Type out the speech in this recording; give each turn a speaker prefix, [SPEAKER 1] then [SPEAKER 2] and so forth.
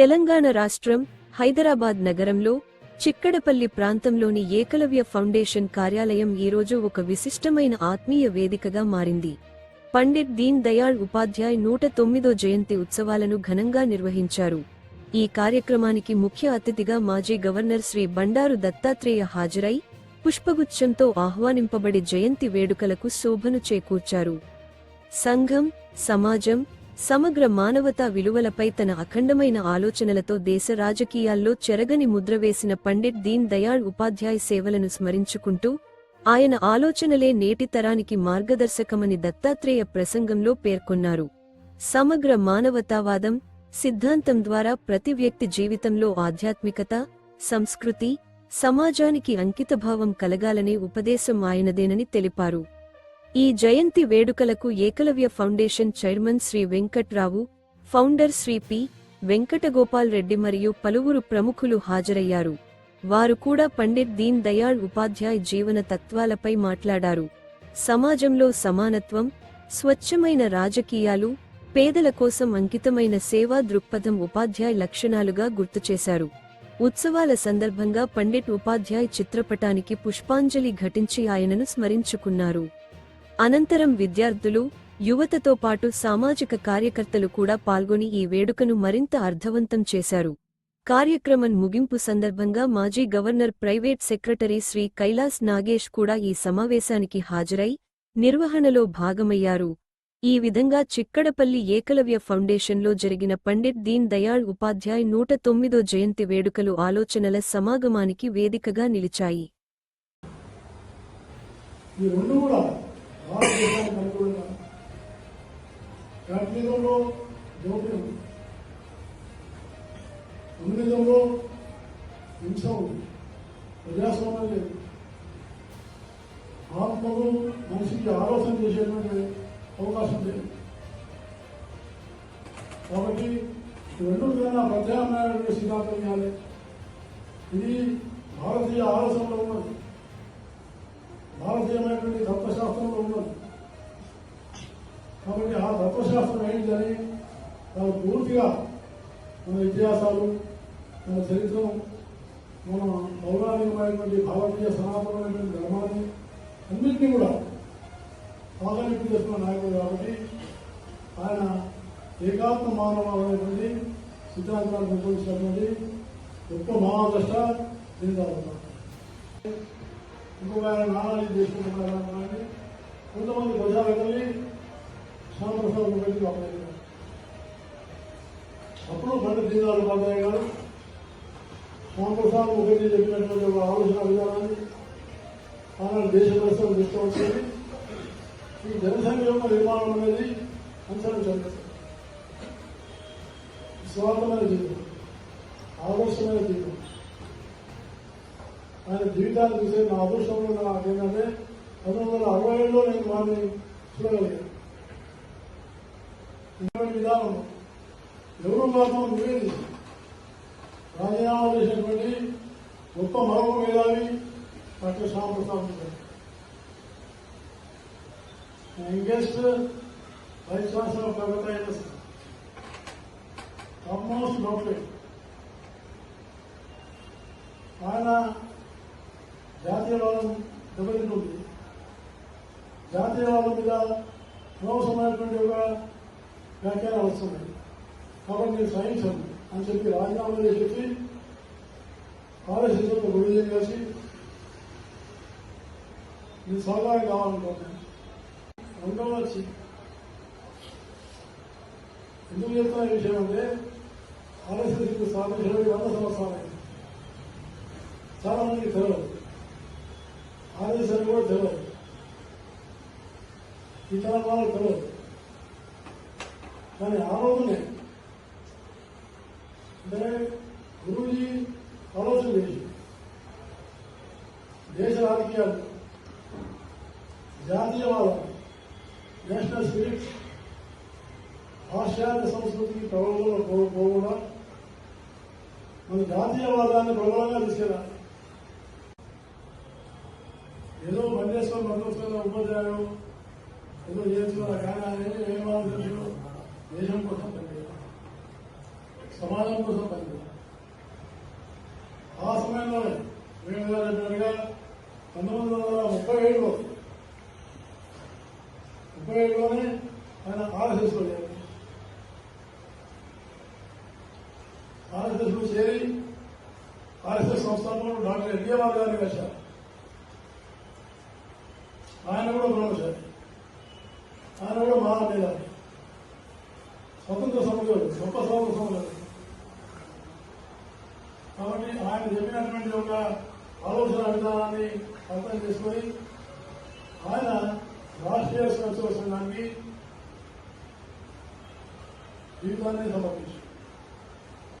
[SPEAKER 1] తెలంగాణ రాష్ట్రం హైదరాబాద్ నగరంలో చిక్కడపల్లి ప్రాంతంలోని ఏకలవ్య ఫౌండేషన్ కార్యాలయం ఈరోజు ఒక విశిష్టమైన ఆత్మీయ వేదికగా మారింది. పండిట్ దీన్ దయాళ్ ఉపాధ్యాయ్ నూట తొమ్మిదో జయంతి ఉత్సవాలను ఘనంగా నిర్వహించారు. ఈ కార్యక్రమానికి ముఖ్య అతిథిగా మాజీ గవర్నర్ శ్రీ బండారు దత్తాత్రేయ హాజరై పుష్పగుచ్చంతో ఆహ్వానింపబడి జయంతి వేడుకలకు శోభను చేకూర్చారు. సంఘం సమాజం సమగ్ర మానవతా విలువలపై తన అఖండమైన ఆలోచనలతో దేశ రాజకీయాల్లో చెరగని ముద్ర వేసిన పండిట్ దీన్ దయాళ్ ఉపాధ్యాయ్ సేవలను స్మరించుకుంటూ ఆయన ఆలోచనలే నేటి తరానికి మార్గదర్శకమని దత్తాత్రేయ ప్రసంగంలో పేర్కొన్నారు. సమగ్ర మానవతావాదం సిద్ధాంతం ద్వారా ప్రతి వ్యక్తి జీవితంలో ఆధ్యాత్మికత సంస్కృతి సమాజానికి అంకితభావం కలగాలనే ఉపదేశం ఆయనదేనని తెలిపారు. ఈ జయంతి వేడుకలకు Ekalavya foundation chairman Shri Venkatrao founder Shri P. Venkatagopal Reddy మరియు పలువురు ప్రముఖులు హాజరయ్యారు. వారు కూడా పండిట్ దీన్ దయాళ్ ఉపాధ్యాయ్ జీవన తత్వాలపై మాట్లాడారు. సమాజంలో సమానత్వం స్వచ్ఛమైన రాజకీయాలు పేదల కోసం అంకితమైన సేవా దృక్పథం ఉపాధ్యాయ్ లక్షణాలుగా గుర్తుచేశారు ఉత్సవాల సందర్భంగా పండిట్ ఉపాధ్యాయ్ చిత్రపటానికి పుష్పాంజలి ఘటించి ఆయనను స్మరించుకున్నారు. అనంతరం విద్యార్థులు యువతతో పాటు సామాజిక కార్యకర్తలు కూడా పాల్గొని ఈ వేడుకను మరింత అర్థవంతం చేశారు. కార్యక్రమం ముగింపు సందర్భంగా మాజీ governor private secretary Shri Kailas Nagesh కూడా ఈ సమావేశానికి హాజరై నిర్వహణలో భాగమయ్యారు. ఈ విధంగా చిక్కడపల్లి ఏకలవ్య ఫౌండేషన్లో జరిగిన పండిట్ దీన్ దయాళ్ ఉపాధ్యాయ్ నూట తొమ్మిదో జయంతి వేడుకలు ఆలోచనల సమాగమానికి వేదికగా నిలిచాయి.
[SPEAKER 2] భారతదేశానికి అనుకూలంగా క్యాపిటలిజంలో జోక్యం కమ్యూనిజంలో హింస ఉంది ప్రజాస్వామ్యం లేదు ఆత్మకు మనిషికి ఆలోచన చేసేటువంటి అవకాశం లేదు కాబట్టి రెండు విధంగా ప్రత్యామ్నాయ సిద్ధాంతం చేయాలి ఇది భారతీయ ఆలోచనలో ఉన్నది భారతీయమైనటువంటి తత్వశాస్త్రంలో ఉన్నది కాబట్టి ఆ తత్వశాస్త్రం ఏంటని వాళ్ళు పూర్తిగా మన ఇతిహాసాలు మన చరిత్రం మన పౌరాణికమైనటువంటి భారతీయ సనాతనమైనటువంటి ధర్మాన్ని అన్నింటినీ కూడా ఆగలింపు చేసిన నాయకుడు కాబట్టి ఆయన ఏకాత్మ మానవాలు అనేటువంటి సిద్ధాంతాన్ని నిర్వహించినటువంటి గొప్ప మహాదృష్ట దీనిలో ఇంకొక ఆయన నాణాలు చేసుకుంటున్నారు అని కొంతమంది ప్రజలు వెళ్ళి పెట్టి ముఖర్జీ అప్పగించారు అప్పుడు పండిత్ దీనాలు ఉపాధ్యాయ గారు శ్యామప్రసాద్ ఒకటి చెప్పినటువంటి ఒక ఆలోచన విధానాన్ని ఆనాడు దేశ పరిస్థితులు తీసుకొచ్చేది ఈ జనసంఘ యొక్క నిర్మాణం అనేది అంచనా అనుసరించాలి స్వార్థమైన జీవితం ఆదర్శమైన జీవితం ఆయన జీవితాన్ని చూసే నా అదృష్టంలో నాకు ఏంటంటే పంతొమ్మిది వందల అరవై ఏడులో నేను వారిని చూడగలిగాను. ఎవరు మాత్రం రాజీనామా చేసినటువంటి గొప్ప మరొక మేధావి doctor Shyamaprasad garu youngest vice chancellor of Calcutta university almost doctorate ఆయన జాతీయవాదం దెబ్బతింటుంది. జాతీయవాదం మీద అనవసరమైనటువంటి ఒక వ్యాఖ్యానాలు వస్తున్నాయి. కాబట్టి నేను సైన్స్ అని చెప్పి రాజీనామా చేసి ఆర్ఎస్ఎస్తో విడుదల చేసి నేను సహకారం కావాలనుకుంటున్నాను రెండవ వచ్చి ఎందుకు చెప్తున్న విషయం అంటే ఆర్ఎస్ఎస్ స్థాపించడానికి వంద సంవత్సరాలైంది చాలా మందికి తెలియదు. ఆదేశాలు కూడా తెలియదు. ఈ తరం వాళ్ళకి తెలియదు. కానీ ఆ రోజునే అంటే గురూజీ ఆలోచన చేసి దేశ రాజకీయాలు జాతీయవాదం నేషనల్ స్పిరిట్ పాశ్చాత్య సంస్కృతికి ప్రబలంలో పో- పోకుండా మన జాతీయవాదాన్ని ప్రబలంగా తీసుకెళ్ళాలి ఏదో బండేశ్వరం బంధుత్వం ఉపాధ్యాయుడు ఏదో చేస్తున్నారు కానీ ఆయన ఏం ఏం ఆలోచించారు దేశం కోసం పనిచేయాలి సమాధానం కోసం పనిచేయాలి ఆ సమయంలోనే మేము గారు చెప్పినట్టుగా పంతొమ్మిది వందల ముప్పై ఏడులో ముప్పై ఏడులోనే ఆయన ఆర్ఎస్ఎస్లో చేరారు. ఆర్ఎస్ఎస్లో చేరి ఆర్ఎస్ఎస్ సంస్థాపకుడు డాక్టర్ ఎన్టీఆర్ గారిని కలిశారు ఆయన కూడా బ్రహ్మచారి ఆయన కూడా మహామేధావి స్వతంత్ర సమయంలో గొప్ప స్వతంత్ర సమయంలో కాబట్టి ఆయన చెప్పినటువంటి ఒక ఆలోచన విధానాన్ని అర్థం చేసుకొని ఆయన రాష్ట్రీయ సంస్థ సంఘానికి జీవితాన్ని సమర్పించారు.